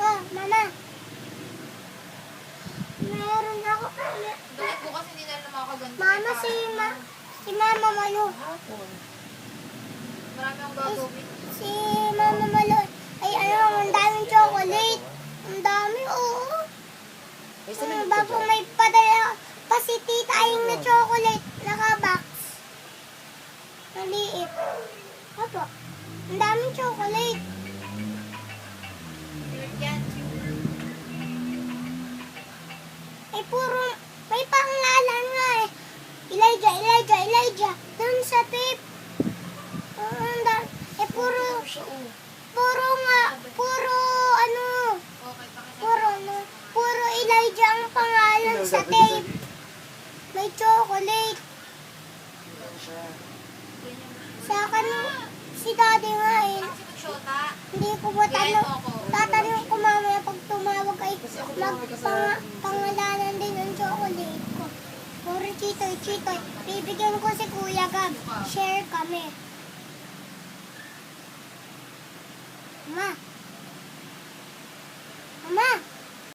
Oh, mama. Meron ako. Bakit bukas hindi na lang makaganti? Mama, si ma si Mama Malo. Marami akong gagawin. Si Mama Malo. Ay, ano, ang daming chocolate. Ang dami, oo. Nagpunta bago may padala pa si Tita Aying na chocolate. Naka-box. Maliit. Opo. Ang daming chocolate. Eh, puro, may pangalan nga eh. Elijah, Elijah, Elijah. Doon sa tape. Ang da- eh, puro, puro nga, puro, ano, puro, ano, puro Elijah ang pangalan sa tape. May chocolate. Sa akin, si daddy nga eh. Hindi ko ba tanong, tatanong ko mamaya pag tumawag ay magpang, pangalanan din ang chocolate ko. Puro chitoy, chitoy. Bibigyan ko si Kuya Gab. Share kami. Ma,